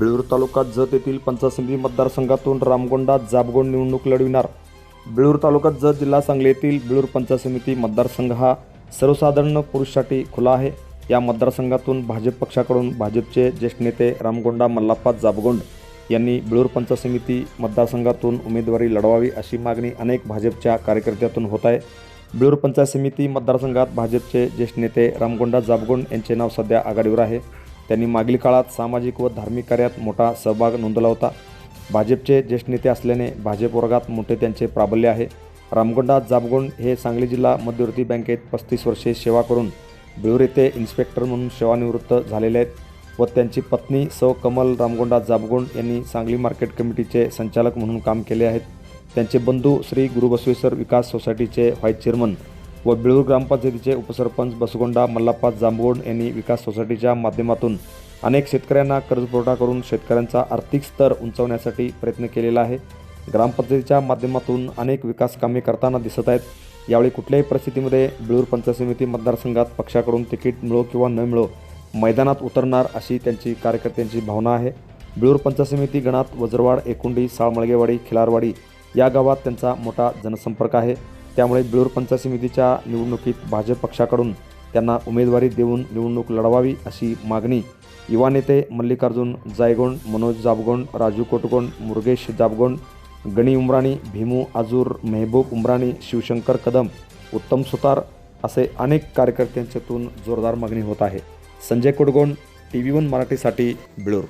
बेळूर तालुका जत येथील पंचायत समिती मतदारसंघातून रामगोंडा जाबगोंड निवडणूक लढविणार. बेळूर तालुका जत जिल्हा सांगली येथील बेळूर पंचायत समिती मतदारसंघ हा सर्वसाधारण पुरुषासाठी खुला आहे. या मतदारसंघातून भाजप पक्षाकडून भाजपचे ज्येष्ठ नेते रामगोंडा मल्लाप्पा जाबगोंड यांनी बेळूर पंचायत समिती मतदारसंघातून उमेदवारी लढवावी अशी मागणी अनेक भाजपच्या कार्यकर्त्यातून होत आहे. बेळूर पंचायत समिती मतदारसंघात भाजपचे ज्येष्ठ नेते रामगोंडा जाबगोंड यांचे नाव सध्या आघाडीवर आहे. त्यांनी मागील काळात सामाजिक व धार्मिक कार्यात मोठा सहभाग नोंदवला होता. भाजपचे ज्येष्ठ नेते असल्याने भाजप वर्गात मोठे त्यांचे प्राबल्य आहे. रामगोंडा जाबगोंड हे सांगली जिल्हा मध्यवर्ती बँकेत पस्तीस वर्षे सेवा करून बिळूर येथे इन्स्पेक्टर म्हणून सेवानिवृत्त झालेले आहेत व त्यांची पत्नी सौ कमल रामगोंडा जाबगोंड यांनी सांगली मार्केट कमिटीचे संचालक म्हणून काम केले आहेत. त्यांचे बंधू श्री गुरुबसवेश्वर विकास सोसायटीचे व्हाईस चेअरमन व बिळूर ग्रामपंचायतीचे उपसरपंच बसगोंडा मल्लाप्पा जांभगोंड यांनी विकास सोसायटीच्या माध्यमातून अनेक शेतकऱ्यांना कर्जपुरवठा करून शेतकऱ्यांचा आर्थिक स्तर उंचावण्यासाठी प्रयत्न केलेला आहे. ग्रामपंचायतीच्या माध्यमातून अनेक विकास कामे करताना दिसत आहेत. यावेळी कुठल्याही परिस्थितीमध्ये बिळूर पंचायत समिती मतदारसंघात पक्षाकडून तिकीट मिळो किंवा न मिळो मैदानात उतरणार अशी त्यांची कार्यकर्त्यांची भावना आहे. बिळूर पंचायत समिती गणात वज्रवाड एकुंडी साळमळगेवाडी खिलारवाडी या गावात त्यांचा मोठा जनसंपर्क आहे. त्यामुळे बिळूर पंचायत समितीच्या निवडणुकीत भाजप पक्षाकडून त्यांना उमेदवारी देऊन निवडणूक लढवावी अशी मागणी युवा नेते मल्लिकार्जुन जायगोंड मनोज जाबगोंड राजू कोटगोंड मुरगेश जाबगोंड गणी उमराणी भीमू आजूर मेहबूब उमराणी शिवशंकर कदम उत्तम सुतार असे अनेक कार्यकर्त्यांच्यातून जोरदार मागणी होत आहे. Sanjay Kotgond T V one मराठीसाठी बिळूर.